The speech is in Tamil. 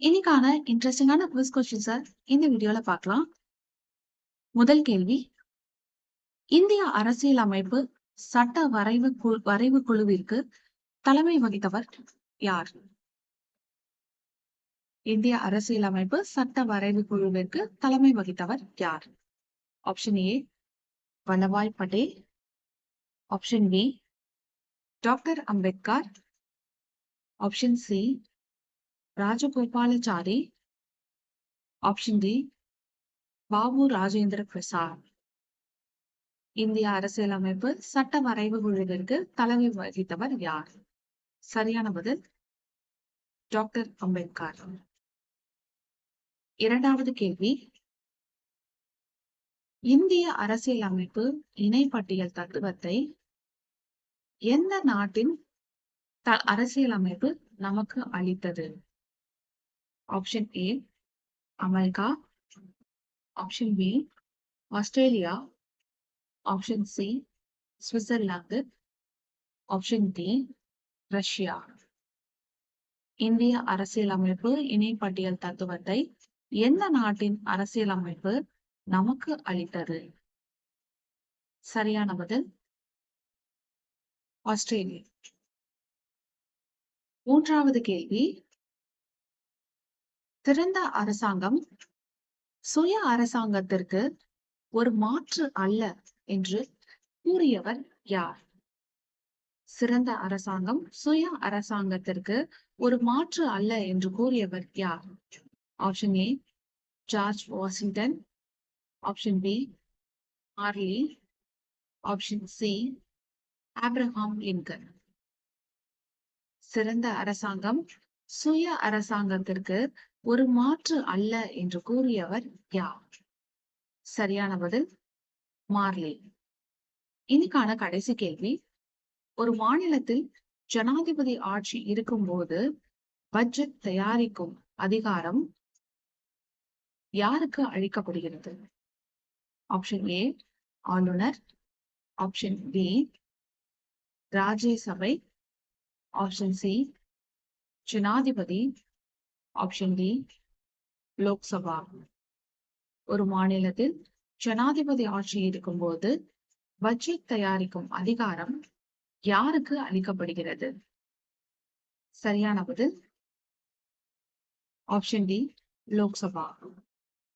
இன்னைக்கான இன்ட்ரெஸ்டிங்கான குவிஸ் கொஸ்டின்ஸை இந்த வீடியோல பார்க்கலாம். முதல் கேள்வி. இந்திய அரசியல் அமைப்பு சட்ட வரைவு குழு வரைவு குழுவிற்கு தலைமை வகித்தவர் யார்? இந்திய அரசியல் அமைப்பு சட்ட வரைவு குழுவிற்கு தலைமை வகித்தவர் யார்? Option A Vallabhbhai Patel. Option B doctor Ambedkar. Option C Rajagopalachari. Option D Babu Rajendra Prasad. இந்திய அரசியலமைப்பு சட்ட வரைவு குழுவிற்கு தலைமை வகித்தவர் யார்? சரியான பதில் டாக்டர் அம்பேத்கர். இரண்டாவது கேள்வி. இந்திய அரசியலமைப்பு இணைப்பட்டியல் தத்துவத்தை எந்த நாட்டின் த அரசியலமைப்பு நமக்கு அளித்தது? Option A America. Option B Australia. Option C Switzerland. Option D Russia. இந்திய அரசியலமைப்பு இணைப்பட்டியல் தத்துவத்தை எந்த நாட்டின் அரசியலமைப்பு நமக்கு அளித்தது? சரியான பதில் ஆஸ்திரேலியா. மூன்றாவது கேள்வி. சிறந்த அரசாங்கம் சுய அரசாங்கத்திற்கு ஒரு மாற்று அல்ல என்று கூறியவர் யார்? சிறந்த அரசாங்கம் சுய அரசாங்கத்திற்கு ஒரு மாற்று அல்ல என்று கூறியவர் யார்? Option A George Washington. Option B ஆர்லி option C Abraham Lincoln. சிறந்த அரசாங்கம் சுய அரசாங்கத்திற்கு ஒரு மாற்று அல்ல என்று கூறியவர் யார்? சரியான பதில் மார்லி. இன்னைக்கான கடைசி கேள்வி. ஒரு மாநிலத்தில் ஜனாதிபதி ஆட்சி இருக்கும்போது பட்ஜெட் தயாரிக்கும் அதிகாரம் யாருக்கு அளிக்கப்படுகிறது? ஆப்ஷன் ஏ ஆளுநர். ஆப்ஷன் பி ராஜ்யசபை. ஆப்ஷன் சி ஜனாதிபதி. Option D Lok Sabha. ஒரு மாநிலத்தில் ஜனாதிபதி ஆட்சி இருக்கும்போது பட்ஜெட் தயாரிக்கும் அதிகாரம் யாருக்கு அளிக்கப்படுகிறது? சரியான பதில் ஆப்ஷன் டி லோக்சபா.